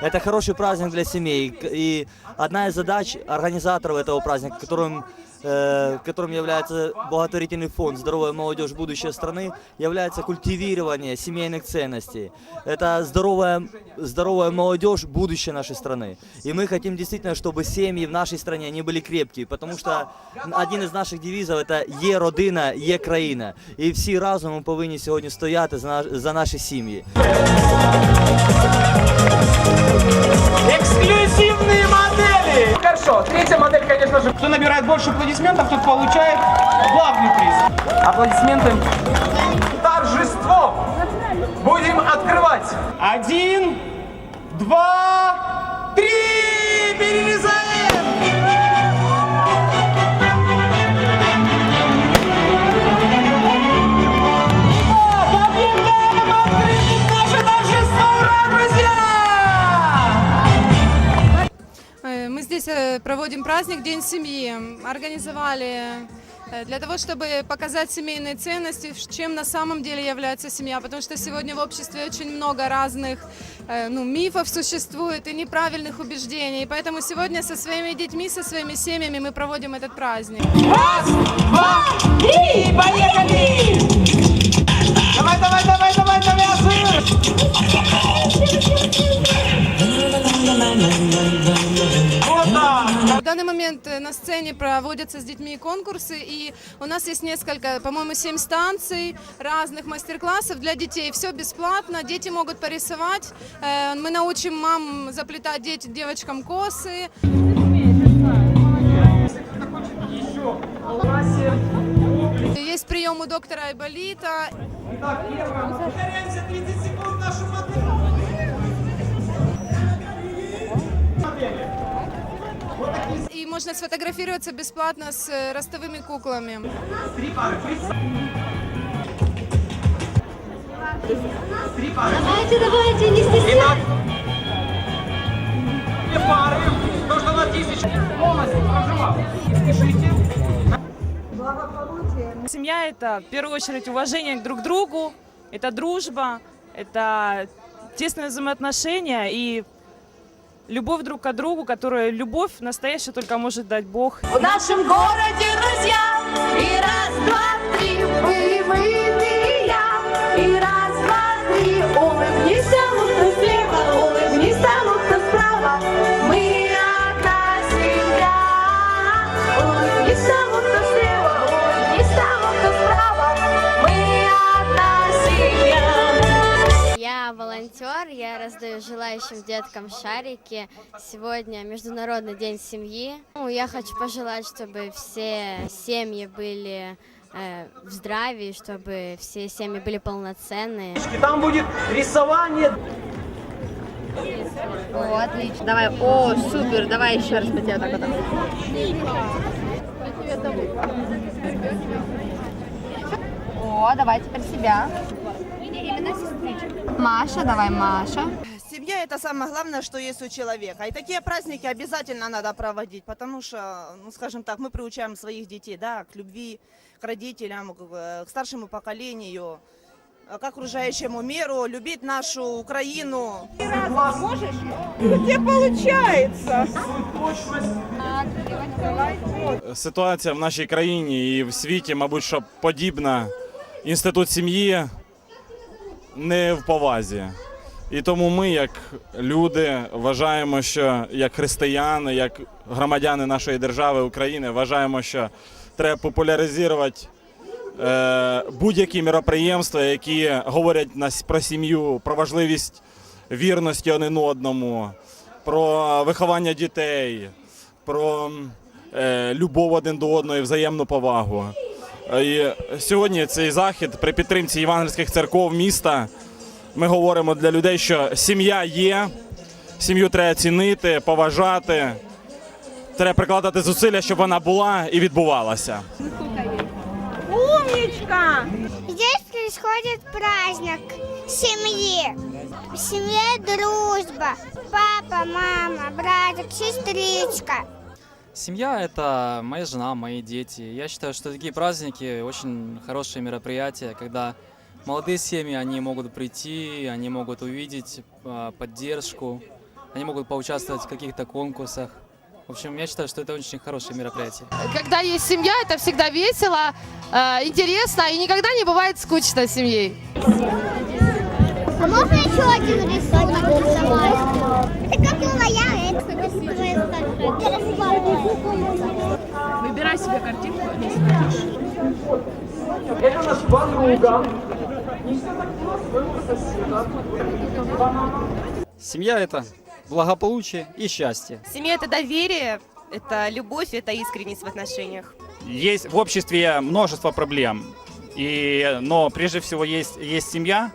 Это хороший праздник для семей. И одна из задач организаторов этого праздника, которым, которым является благотворительный фонд «Здоровая молодежь. Будущее страны», является культивирование семейных ценностей. Это здоровая, здоровая молодежь – будущее нашей страны. И мы хотим действительно, чтобы семьи в нашей стране они были крепкие, потому что один из наших девизов – это «Є родина, є країна». І всі разом ми повинні сьогодні стояти за, наш- за наші сім'ї. Эксклюзивные Хорошо, третья модель, конечно же. Кто набирает больше аплодисментов, тот получает главный приз. Аплодисменты. Торжество! Будем открывать. Один, два, здесь э, проводим праздник День семьи. Организовали э, для того, чтобы показать семейные ценности, чем на самом деле является семья. Потому что сегодня в обществе очень много разных э, ну, мифов существует и неправильных убеждений. И поэтому сегодня со своими детьми, со своими семьями мы проводим этот праздник. Раз, два, три, поехали! Давай, давай, давай, давай! Вот так! В данный момент э, на сцене проводятся с детьми конкурсы, и у нас есть несколько, по-моему, семь станций разных мастер-классов для детей. Все бесплатно, дети могут порисовать. Э, Мы научим мам заплетать дети, девочкам косы. Есть прием у доктора Айболита. Повторяемся 30 секунд можно сфотографироваться бесплатно с э, ростовыми куклами. Три пары. Давайте, давайте, не стесняйтесь. Пары. Нужно на тысячу. Полностью проживав. Не спешите. Семья – это, в первую очередь, уважение друг к другу, это дружба, это тесные взаимоотношения и любовь друг к другу, которую любовь настоящая только может дать Бог. В нашем городе друзья. И раз, два, три, вы, вы, ты и я. И раз, волонтер, я раздаю желающим деткам шарики. Сегодня Международный день семьи. Ну, я хочу пожелать, чтобы все семьи были э, в здравии, чтобы все семьи были полноценные. Там будет рисование. О, отлично. Давай. О, супер. Давай еще раз по тебе так вот. О, давай теперь себя. Именно сестричек. Маша, давай, Маша. Семья это самое главное, что есть у человека. И такие праздники обязательно надо проводить, потому что, ну, скажем так, мы приучаем своих детей, да, к любви, к родителям, к, э, к старшему поколению, э, к окружающему миру, любить нашу Украину. Ситуація в нашій країні і в світі, мабуть, що подібна. Інститут сім'ї Не в повазі. І тому ми, як люди, вважаємо, що як християни, як громадяни нашої держави України, вважаємо, що треба популяризувати е, будь-які міроприємства, які говорять нас про сім'ю, про важливість вірності один одному, про виховання дітей, про е, любов один до одного і взаємну повагу. Е, І сьогодні цей захід при підтримці євангельських церков міста. Ми говоримо для людей, що сім'я є, сім'ю треба цінити, поважати. Треба прикладати зусилля, щоб вона була і відбувалася. Здесь происходит праздник семьи. В дружба. Папа, мама, братик, сестричка. Семья – это моя жена, мои дети. Я считаю, что такие праздники очень хорошие мероприятия, когда молодые семьи, они могут прийти, они могут увидеть а, поддержку, они могут поучаствовать в каких-то конкурсах. В общем, я считаю, что это очень хорошее мероприятие. Когда есть семья, это всегда весело, э, интересно и никогда не бывает скучно с семьей. А можно еще один рисунок нарисовать? Это как моя, это Выбирай себе картинку, Это наш подруга. Семья – это благополучие и счастье. Семья это доверие, это любовь, это искренность в отношениях. Есть в обществе множество проблем, и, но прежде всего есть, есть семья.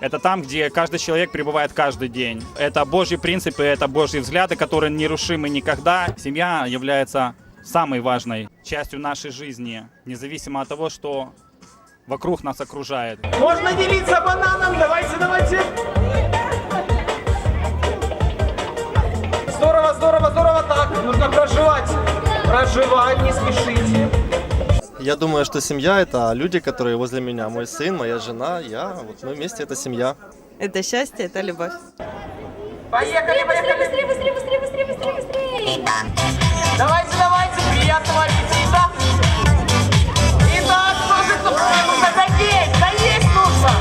Это там, где каждый человек пребывает каждый день. Это Божьи принципы, это Божьи взгляды, которые нерушимы никогда. Семья является самой важной частью нашей жизни, независимо от того, что вокруг нас окружает. Можно делиться бананом, давайте, давайте. Здорово, здорово, здорово. Так, нужно проживать. Проживать, не спешите. Я думаю, что семья это люди, которые возле меня. Мой сын, моя жена, я. Вот мы вместе это семья. Это счастье, это любовь. Поехали, поехали. Быстрее, быстрее, быстрее, быстрее, быстрее, быстрее. Давайте, давайте, приятного аппетита. Итак, кто же тут мне нужно доесть? Доесть нужно.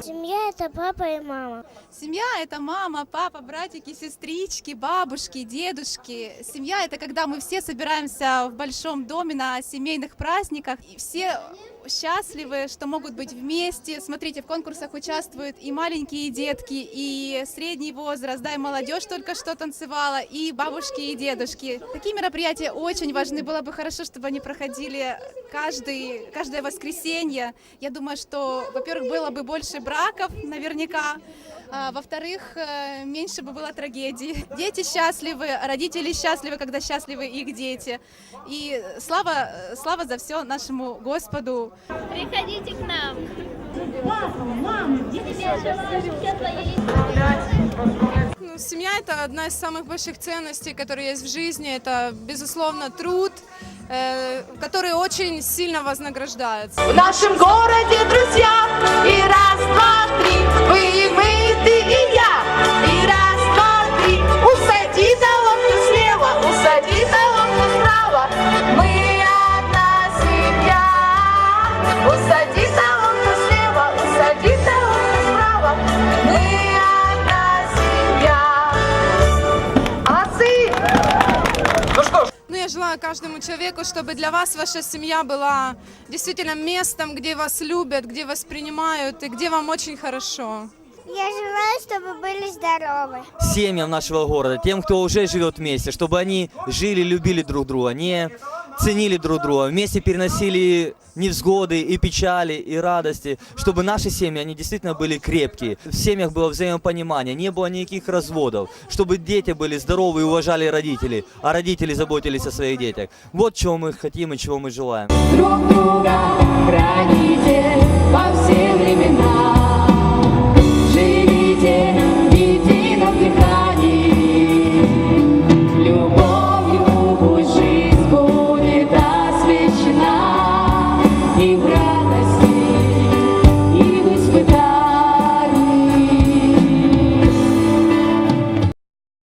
Семья это папа и мама. Семья – это мама, папа, братики, сестрички, бабушки, дедушки. Семья – это когда мы все собираемся в большом доме на семейных праздниках. И все счастливы, что могут быть вместе. Смотрите, в конкурсах участвуют и маленькие детки, и средний возраст, да, и молодежь только что танцевала, и бабушки, и дедушки. Такие мероприятия очень важны. Было бы хорошо, чтобы они проходили каждый, каждое воскресенье. Я думаю, что, во-первых, было бы больше браков наверняка, во-вторых, э, меньше бы было трагедий. Дети счастливы, родители счастливы, когда счастливы их дети. И слава, слава за все нашему Господу. Приходите к нам. Ну, семья – это одна из самых больших ценностей, которые есть в жизни. Это, безусловно, труд, э, который очень сильно вознаграждается. В нашем городе друзья. И раз, два, три. Вы, мы, ты и я. И желаю каждому человеку, чтобы для вас ваша семья была действительно местом, где вас любят, где вас принимают и где вам очень хорошо. Я желаю, чтобы были здоровы. семьям нашего города, тем, кто уже живет вместе, чтобы они жили, любили друг друга, не ценили друг друга, вместе переносили невзгоды и печали, и радости, чтобы наши семьи, они действительно были крепкие, в семьях было взаимопонимание, не было никаких разводов, чтобы дети были здоровы и уважали родителей, а родители заботились о своих детях. Вот чего мы хотим и чего мы желаем. Друг друга храните во все времена.